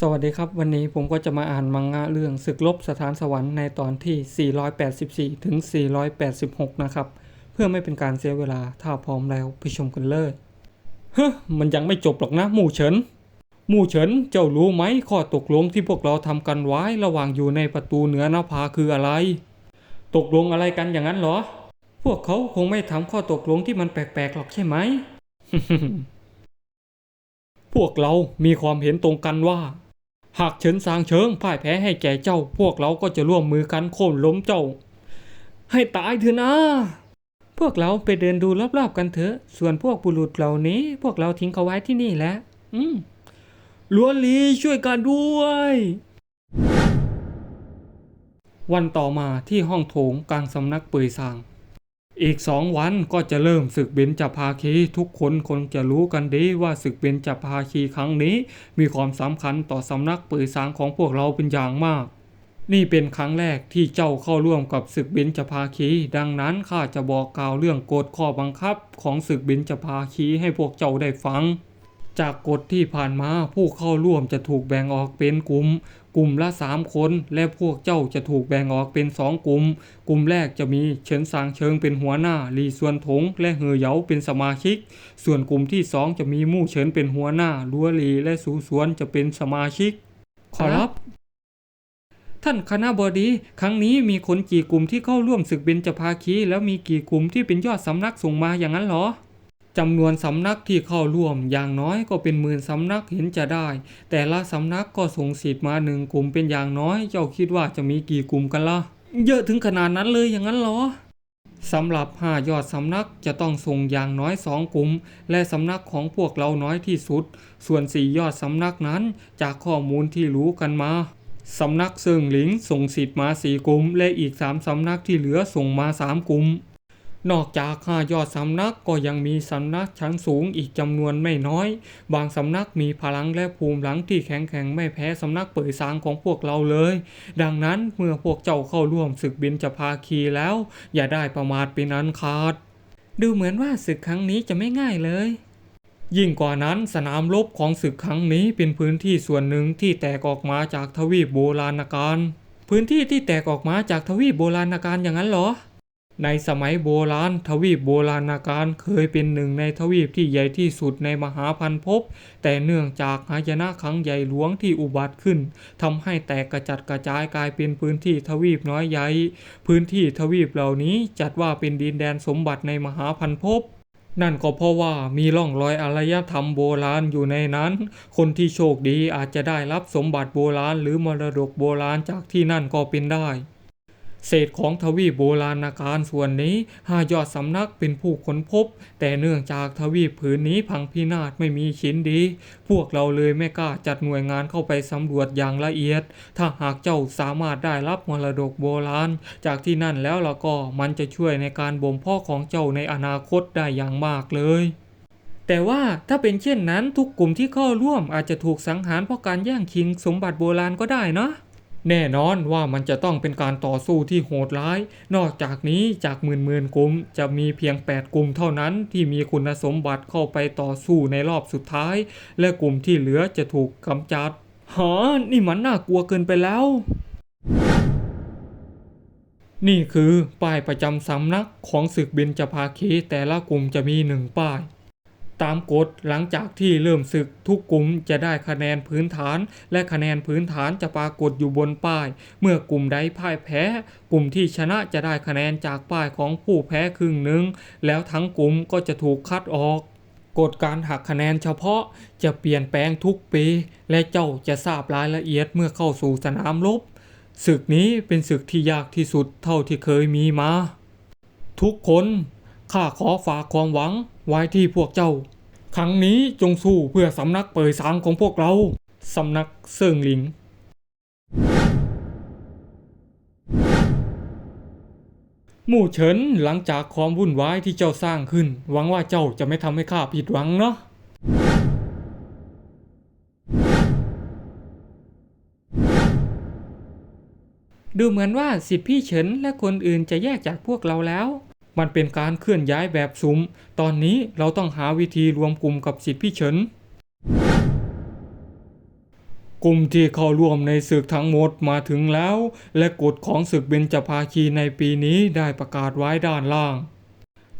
สวัสดีครับ วันนี้ผมก็จะมาอ่านมังงะเรื่องศึกลบสถานสวรรค์ในตอนที่ 484 ถึง 486 นะครับ เพื่อไม่เป็นการเสียเวลาถ้าพร้อมแล้วไปชมกันเลยเฮ้มันยังไม่จบหรอกนะ หมู่เฉิน หมู่เฉิน เจ้ารู้ไหมข้อตกลงที่พวกเราทำกันไว้ระหว่างอยู่ในประตูเหนือหน้าผาคืออะไร ตกลงอะไรกันอย่างนั้นเหรอ พวกเขาคงไม่ทำข้อตกลงที่มันแปลกๆหรอกใช่ไหม พวกเรามีความเห็นตรงกันว่า หากเฉินซางเชิงพ่ายแพ้ให้แก่เจ้า พวกเราก็จะร่วมมือกันโค่นล้มเจ้า ให้ตายเถอะนะ พวกเราไปเดินดูรอบๆกันเถอะ ส่วนพวกบุรุษเหล่านี้ พวกเราทิ้งเขาไว้ที่นี่แหละอืมล้วนลีช่วยกันด้วย วันต่อมาที่ห้องโถงกลางสำนักเปยซาง อีกสองวันก็จะเริ่มศึกเบญจภาคี ทุกคนคงจะรู้กันดีว่าศึกเบญจภาคีครั้งนี้ มีความสำคัญต่อสำนักปือสางของพวกเราเป็นอย่างมาก นี่เป็นครั้งแรกที่เจ้าเข้าร่วมกับศึกเบญจภาคี ดังนั้นข้าจะบอกกล่าวเรื่องกฎข้อบังคับของศึกเบญจภาคีให้พวกเจ้าได้ฟัง จากกฎที่ผ่านมาผู้เข้าร่วมจะถูกแบ่งออกเป็นกลุ่ม กลุ่มละสามคน และพวกเจ้าจะถูกแบ่งออกเป็นสองกลุ่ม กลุ่มแรกจะมีเฉินซางเชิงเป็นหัวหน้าลีส่วนถง และเฮอเหยาเป็นสมาชิก ส่วนกลุ่มที่สองจะมีมู่เฉินเป็นหัวหน้าลัวหลีและสูสวนจะเป็นสมาชิก ขอรับท่านคณะบดี ครั้งนี้มีคนกี่กลุ่มที่เข้าร่วมศึกเบญจภาคี แล้วมีกี่กลุ่มที่เป็นยอดสำนักส่งมาอย่างนั้นเหรอ จำนวนสำนักที่เข้าร่วมอย่างน้อยก็เป็นหมื่นสำนักเห็นจะได้ แต่ละสำนักก็ส่งสิทธิ์มาหนึ่งกลุ่มเป็นอย่างน้อย เจ้าคิดว่าจะมีกี่กลุ่มกันล่ะ เยอะถึงขนาดนั้นเลยอย่างนั้นเหรอสำหรับห้ายอดสำนักจะต้องส่งอย่างน้อยสองกลุ่ม และสำนักของพวกเราน้อยที่สุด ส่วนสี่ยอดสำนักนั้นจากข้อมูลที่รู้กันมาสำนักเซิงหลิงส่งสิทธิ์มาสี่กลุ่ม และอีกสามสำนักที่เหลือส่งมาสามกลุ่ม นอกจากห้ายอดสำนักก็ยังมีสำนักชั้นสูงอีกจำนวนไม่น้อย บางสำนักมีพลังและภูมิหลังที่แข็งแกร่งไม่แพ้สำนักเปิดสางของพวกเราเลย ดังนั้นเมื่อพวกเจ้าเข้าร่วมศึกบินจะพาคีแล้ว อย่าได้ประมาทเป็นอันขาด ดูเหมือนว่าศึกครั้งนี้จะไม่ง่ายเลยยิ่งกว่านั้นสนามรบของศึกครั้งนี้เป็นพื้นที่ส่วนหนึ่งที่แตกออกมาจากทวีปโบราณกาลพื้นที่ที่แตกออกมาจากทวีปโบราณกาลอย่างนั้นเหรอ ในสมัยโบราณทวีปโบราณกาลเคยเป็นหนึ่งในทวีปที่ใหญ่ที่สุดในมหาพันภพ แต่เนื่องจากหายนะครั้งใหญ่หลวงที่อุบัติขึ้นทำให้แตกกระจัดกระจายกลายเป็นพื้นที่ทวีปน้อยใหญ่ พื้นที่ทวีปเหล่านี้จัดว่าเป็นดินแดนสมบัติในมหาพันภพนั่นก็เพราะว่ามีร่องรอยอารยธรรมโบราณอยู่ในนั้น คนที่โชคดีอาจจะได้รับสมบัติโบราณหรือมรดกโบราณจากที่นั่นก็เป็นได้ เศษของทวีปโบราณกาลส่วนนี้ห้ายอดสำนักเป็นผู้ค้นพบ แต่เนื่องจากทวีปผืนนี้พังพินาศไม่มีชิ้นดี พวกเราเลยไม่กล้าจัดหน่วยงานเข้าไปสำรวจอย่างละเอียด ถ้าหากเจ้าสามารถได้รับมรดกโบราณ จากที่นั่นแล้วล่ะก็มันจะช่วยในการบ่มเพาะของเจ้าในอนาคตได้อย่างมากเลยแต่ว่าถ้าเป็นเช่นนั้นทุกกลุ่มที่เข้าร่วมอาจจะถูกสังหารเพราะการแย่งชิงสมบัติโบราณก็ได้นะ แน่นอนว่ามันจะต้องเป็นการต่อสู้ที่โหดร้าย นอกจากนี้จากหมื่นหมื่นๆกลุ่มจะมีเพียง 8 กลุ่มเท่านั้นที่มีคุณสมบัติเข้าไปต่อสู้ในรอบสุดท้าย และกลุ่มที่เหลือจะถูกกำจัดฮะนี่มันน่ากลัวเกินไปแล้วนี่คือป้ายประจำสำนักของศึกเบญจภาคีแต่ละกลุ่มจะมีหนึ่งป้าย ตามกฎหลังจากที่เริ่มศึกทุกกลุ่มจะได้คะแนนพื้นฐาน และคะแนนพื้นฐานจะปรากฏอยู่บนป้าย เมื่อกลุ่มใดพ่ายแพ้ กลุ่มที่ชนะจะได้คะแนนจากป้ายของผู้แพ้ครึ่งหนึ่งแล้วทั้งกลุ่มก็จะถูกคัดออกกฎการหักคะแนนเฉพาะจะเปลี่ยนแปลงทุกปี และเจ้าจะทราบรายละเอียดเมื่อเข้าสู่สนามรบศึกนี้เป็นศึกที่ยากที่สุดเท่าที่เคยมีมา ทุกคน ข้าขอฝากความหวังไว้ที่พวกเจ้า ครั้งนี้จงสู้เพื่อสำนักเปิดสางของพวกเรา สำนักเซิงหลิง หมู่เฉินหลังจากความวุ่นวายที่เจ้าสร้างขึ้น หวังว่าเจ้าจะไม่ทำให้ข้าผิดหวังเนาะดูเหมือนว่าสิทธิพี่เฉินและคนอื่นจะแยกจากพวกเราแล้ว มันเป็นการเคลื่อนย้ายแบบสุมตอนนี้เราต้องหาวิธีรวมกลุ่มกับสิทธิพี่เฉิน กลุ่มที่เข้าร่วมในศึกทั้งหมดมาถึงแล้ว และกฎของศึกเบญจภาคีในปีนี้ได้ประกาศไว้ด้านล่าง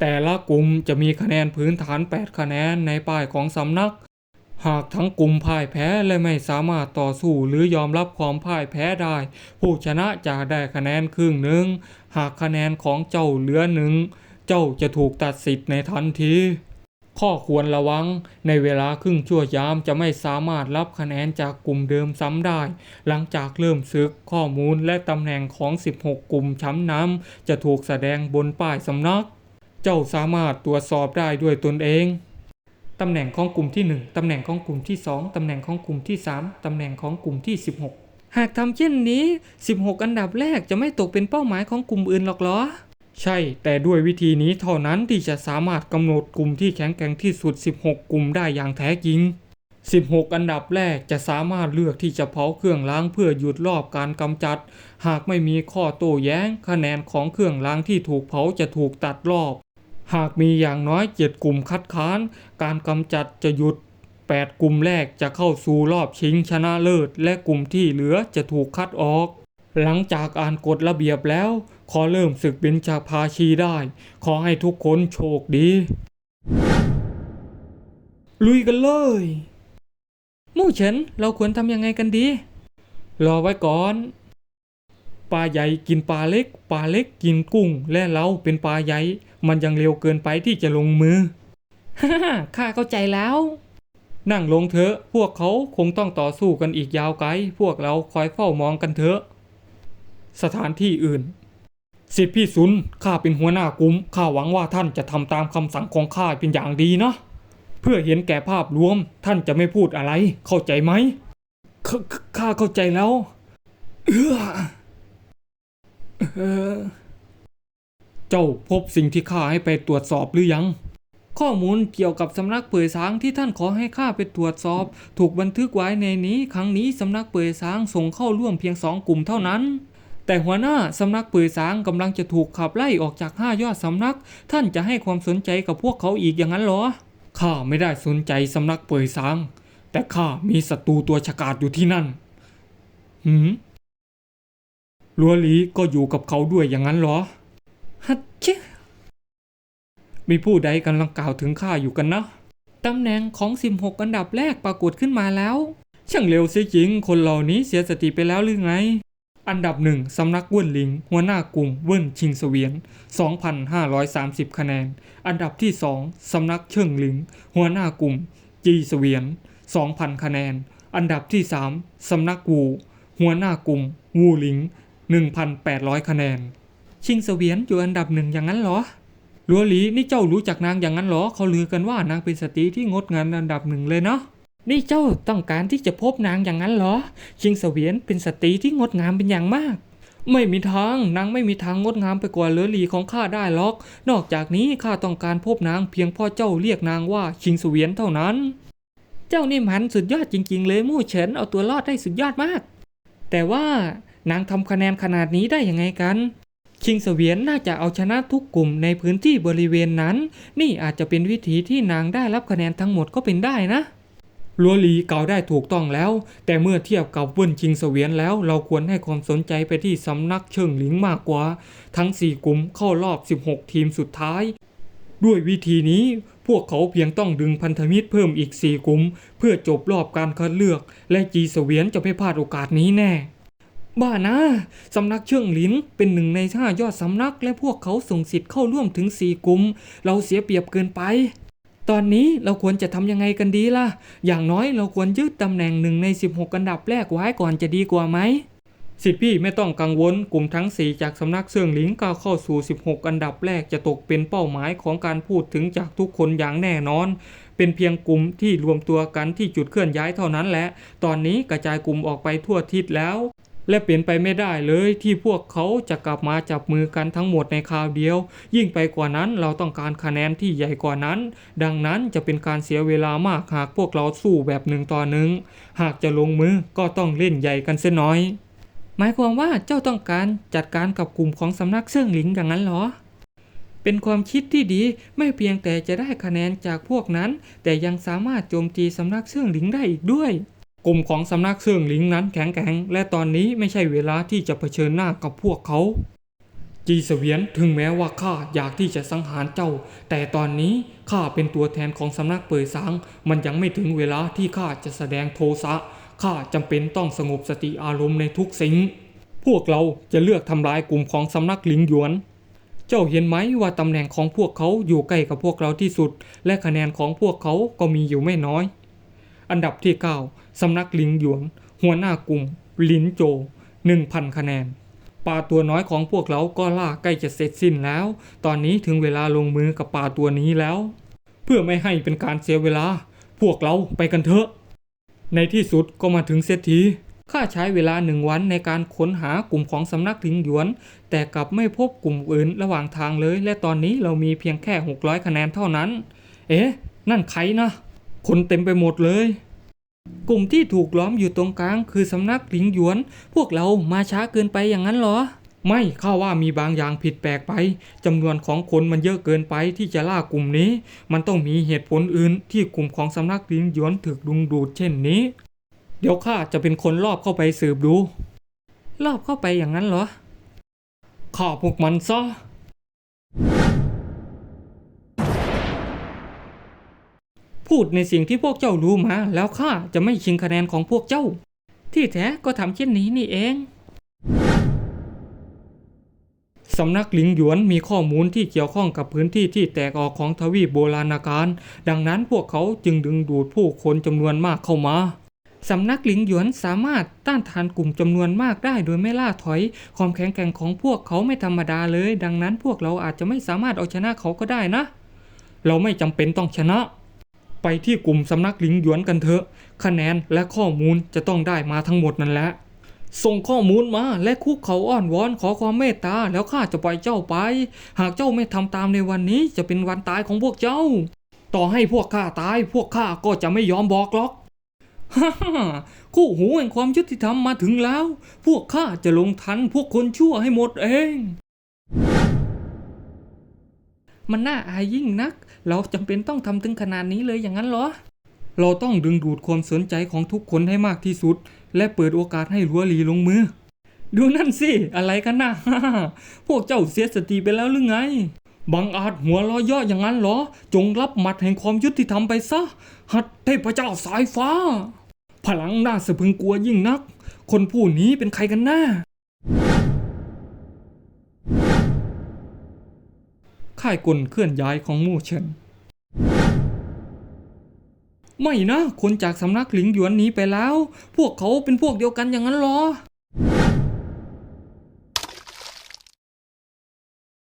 แต่ละกลุ่มจะมีคะแนนพื้นฐาน 8 คะแนนในป้ายของสำนัก หากทั้งกลุ่มพ่ายแพ้และไม่สามารถต่อสู้หรือยอมรับความพ่ายแพ้ได้ ผู้ชนะจะได้คะแนนครึ่งหนึ่ง หากคะแนนของเจ้าเหลือหนึ่ง เจ้าจะถูกตัดสิทธิ์ในทันทีข้อควรระวัง ในเวลาครึ่งชั่วยามจะไม่สามารถรับคะแนนจากกลุ่มเดิมซ้ำได้ หลังจากเริ่มศึกข้อมูลและตำแหน่งของ 16 กลุ่มช้ำน้ำจะถูกแสดงบนป้ายสำนัก เจ้าสามารถตรวจสอบได้ด้วยตนเอง ตำแหน่งของกลุ่มที่ 1 ตำแหน่งของกลุ่มที่ 2 ตำแหน่งของกลุ่มที่ 3 ตำแหน่งของกลุ่มที่ 16 หากทำเช่นนี้ 16 อันดับแรกจะไม่ตกเป็นเป้าหมายของกลุ่มอื่นหรอกเหรอ ใช่ แต่ด้วยวิธีนี้เท่านั้นที่จะสามารถกำหนดกลุ่มที่แข็งแกร่งที่สุด 16 กลุ่มได้อย่างแท้จริง 16 อันดับแรกจะสามารถเลือกที่จะเผาเครื่องล้างเพื่อหยุดรอบการกำจัด หากไม่มีข้อโต้แย้ง คะแนนของเครื่องล้างที่ถูกเผาจะถูกตัดรอบ หากมีอย่างน้อยเจ็ดกลุ่มคัดค้าน การกำจัดจะหยุด 8 กลุ่มแรกจะเข้าสู่รอบชิงชนะเลิศ และกลุ่มที่เหลือจะถูกคัดออก หลังจากอ่านกฎระเบียบแล้ว ขอเริ่มศึกเบญจภาชีได้ ขอให้ทุกคนโชคดี ลุยกันเลยมู่เฉินเราควรทำยังไงกันดี รอไว้ก่อนปลาใหญ่กินปลาเล็ก ปลาเล็กกินกุ้ง และเราเป็นปลาใหญ่ มันยังเร็วเกินไปที่จะลงมือ ฮ่าข้าเข้าใจแล้ว นั่งลงเถอะ พวกเขาคงต้องต่อสู้กันอีกยาวไกล พวกเราคอยเฝ้ามองกันเถอะ สถานที่อื่น สิทธิพี่ซุน ข้าเป็นหัวหน้ากลุ่ม ข้าหวังว่าท่านจะทำตามคำสั่งของข้าเป็นอย่างดีนะ เพื่อเห็นแก่ภาพรวม ท่านจะไม่พูดอะไร เข้าใจไหม ข้าเข้าใจแล้ว เอื้อ เจ้าพบสิ่งที่ข้าให้ไปตรวจสอบหรือยัง ข้อมูลเกี่ยวกับสำนักเปือยสางที่ท่านขอให้ข้าไปตรวจสอบ ถูกบันทึกไว้ในนี้ ครั้งนี้สำนักเปือยสางส่งเข้าร่วมเพียงสองกลุ่มเท่านั้น แต่หัวหน้าสำนักเปือยสางกำลังจะถูกขับไล่ออกจากห้ายอดสำนัก ท่านจะให้ความสนใจกับพวกเขาอีกอย่างนั้นเหรอข้าไม่ได้สนใจสำนักเปือยสาง แต่ข้ามีศัตรูตัวฉกาจอยู่ที่นั่น หืมลัวลีก็อยู่กับเขาด้วยอย่างนั้นเหรอ ฮัตเชมีผู้ใดกำลังกล่าวถึงข้าอยู่กันนะ ตำแหน่งของ 16 อันดับแรกปรากฏขึ้นมาแล้ว ช่างเร็วเสียจริง คนเหล่านี้เสียสติไปแล้วหรือไง อันดับหนึ่งสำนักเวิ้นหลิง หัวหน้ากลุ่มเวิ้นชิงเสวียน 2,530 คะแนน อันดับที่สองสำนักเชิงหลิง หัวหน้ากลุ่ม จีเสวียน 2,000 คะแนน อันดับที่สามสำนักวู หัวหน้ากลุ่ม วูหลิง 1,800 คะแนน ชิงเสวียนอยู่อันดับหนึ่งอย่างนั้นเหรอลัวหลีนี่เจ้ารู้จักนางอย่างนั้นเหรอ เขาลือกันว่านางเป็นสตรีที่งดงามอันดับหนึ่งเลยเนาะ นี่เจ้าต้องการที่จะพบนางอย่างนั้นเหรอ ชิงเสวียนเป็นสตรีที่งดงามเป็นอย่างมาก ไม่มีทาง นางไม่มีทางงดงามไปกว่าเลอหลีของข้าได้หรอก นอกจากนี้ข้าต้องการพบนางเพียงพ่อเจ้าเรียกนางว่าชิงเสวียนเท่านั้น เจ้านี่มันสุดยอดจริง ๆ เลยมู่เฉินเอาตัวรอดได้สุดยอดมาก แต่ว่านางทำคะแนนขนาดนี้ได้ยังไงกัน ชิงเสวียนน่าจะเอาชนะทุกกลุ่มในพื้นที่บริเวณนั้น นี่อาจจะเป็นวิธีที่นางได้รับคะแนนทั้งหมดก็เป็นได้นะลัวหลีกล่าวได้ถูกต้องแล้ว แต่เมื่อเทียบกับเวินชิงเสวียนแล้ว เราควรให้ความสนใจไปที่สำนักเชิงหลิงมากกว่า ทั้ง 4 กลุ่มเข้ารอบ 16 ทีมสุดท้าย ด้วยวิธีนี้พวกเขาเพียงต้องดึงพันธมิตรเพิ่มอีก 4 กลุ่ม เพื่อจบรอบการคัดเลือก และจีเสวียนจะไม่พลาดโอกาสนี้แน่ บ้านะสำนักเชิงหลินเป็นหนึ่งในห้ายอดสำนักและพวกเขาส่งสิทธิ์เข้าร่วมถึง4กลุ่ม เราเสียเปรียบเกินไป ตอนนี้เราควรจะทำยังไงกันดีล่ะ อย่างน้อยเราควรยึดตำแหน่งหนึ่งใน 16 อันดับแรกไว้ก่อนจะดีกว่าไหมสิทธิพี่ไม่ต้องกังวลกลุ่มทั้ง4จากสำนักเสื่องหลิงก้าวเข้าสู่ 16 อันดับแรกจะตกเป็นเป้าหมายของการพูดถึงจากทุกคนอย่างแน่นอน เป็นเพียงกลุ่มที่รวมตัวกันที่จุดเคลื่อนย้ายเท่านั้นแหละ ตอนนี้กระจายกลุ่มออกไปทั่วทิศแล้ว และเปลี่ยนไปไม่ได้เลยที่พวกเขาจะกลับมาจับมือกันทั้งหมดในคราวเดียว ยิ่งไปกว่านั้นเราต้องการคะแนนที่ใหญ่กว่านั้น ดังนั้นจะเป็นการเสียเวลามากหากพวกเราสู้แบบหนึ่งต่อหนึ่งหากจะลงมือก็ต้องเล่นใหญ่กันเสียน้อย หมายความว่าเจ้าต้องการจัดการกับกลุ่มของสำนักเสื่องหลิงอย่างนั้นเหรอ เป็นความคิดที่ดีไม่เพียงแต่จะได้คะแนนจากพวกนั้น แต่ยังสามารถโจมตีสำนักเสื่องหลิงได้อีกด้วย กลุ่มของสำนักเสื่องหลิงนั้นแข็งแกร่งและตอนนี้ไม่ใช่เวลาที่จะเผชิญหน้ากับพวกเขา จีเสวียนถึงแม้ว่าข้าอยากที่จะสังหารเจ้า แต่ตอนนี้ข้าเป็นตัวแทนของสำนักเปิดสาง มันยังไม่ถึงเวลาที่ข้าจะแสดงโทสะข้าจำเป็นต้องสงบสติอารมณ์ในทุกสิ่ง พวกเราจะเลือกทำลายกลุ่มของสำนักหลิงหยวนเจ้าเห็นไหมว่าตำแหน่งของพวกเขาอยู่ใกล้กับพวกเราที่สุด และคะแนนของพวกเขาก็มีอยู่ไม่น้อย อันดับที่ 9 สำนักหลิงหยวน หัวหน้ากลุ่ม ลินโจ 1,000 คะแนนปลาตัวน้อยของพวกเราก็ล่าใกล้จะเสร็จสิ้นแล้ว ตอนนี้ถึงเวลาลงมือกับปลาตัวนี้แล้ว เพื่อไม่ให้เป็นการเสียเวลา พวกเราไปกันเถอะ ในที่สุดก็มาถึงเซตทีข้าใช้เวลาหนึ่งวันในการค้นหากลุ่มของสำนักหลิงหยวน แต่กลับไม่พบกลุ่มอื่นระหว่างทางเลย และตอนนี้เรามีเพียงแค่ 600 คะแนนเท่านั้น เอ๊ะ นั่นใครนะ คนเต็มไปหมดเลย กลุ่มที่ถูกล้อมอยู่ตรงกลางคือสำนักหลิงหยวน พวกเรามาช้าเกินไปอย่างนั้นเหรอ ไม่ข้าว่ามีบางอย่างผิดแปลกไปจำนวนของคนมันเยอะเกินไปที่จะล่ากลุ่มนี้ มันต้องมีเหตุผลอื่นที่กลุ่มของสำนักหลิงหยวนถึกดุงดูดเช่นนี้ เดี๋ยวข้าจะเป็นคนรอบเข้าไปสืบดู รอบเข้าไปอย่างนั้นเหรอข้าพวกมันซะ พูดในสิ่งที่พวกเจ้ารู้มา แล้วข้าจะไม่ชิงคะแนนของพวกเจ้า ที่แท้ก็ทำเช่นนี้นี่เองสำนักหลิงหยวนมีข้อมูลที่เกี่ยวข้องกับพื้นที่ที่แตกออกของทวีปโบราณกาล ดังนั้นพวกเขาจึงดึงดูดผู้คนจำนวนมากเข้ามา สำนักหลิงหยวนสามารถต้านทานกลุ่มจำนวนมากได้โดยไม่ล่าถอย ความแข็งแกร่งของพวกเขาไม่ธรรมดาเลย ดังนั้นพวกเราอาจจะไม่สามารถเอาชนะเขาก็ได้นะ เราไม่จำเป็นต้องชนะ ไปที่กลุ่มสำนักหลิงหยวนกันเถอะ คะแนนและข้อมูลจะต้องได้มาทั้งหมดนั่นแหละ ส่งข้อมูลมาและคุกเขาอ้อนวอนขอความเมตตาแล้วข้าจะปล่อยเจ้าไป หากเจ้าไม่ทำตามในวันนี้จะเป็นวันตายของพวกเจ้า ต่อให้พวกข้าตายพวกข้าก็จะไม่ยอมบอกหรอกฮ่าคู่หูแห่งความยุติธรรมมาถึงแล้ว พวกข้าจะลงทันพวกคนชั่วให้หมดเอง มันน่าอายยิ่งนัก เราจำเป็นต้องทำถึงขนาดนี้เลยอย่างนั้นเหรอ เราต้องดึงดูดความสนใจของทุกคนให้มากที่สุด และเปิดโอกาสให้ลัวหลีลงมือ ดูนั่นสิ อะไรกันนะพวกเจ้าเสียสติไปแล้วหรือไง บังอาจหัวเร้อย่ออย่างนั้นเหรอ จงรับหมัดแห่งความยุติธรรมไปซะ หัดเทพเจ้าสายฟ้า พลังน่าสะพึงกลัวยิ่งนัก คนผู้นี้เป็นใครกันแน่ ค่ายกลเคลื่อนย้ายของมู่เฉินไม่นะ คนจากสำนักหลิงหยวนหนีไปแล้ว พวกเขาเป็นพวกเดียวกันอย่างนั้นเหรอ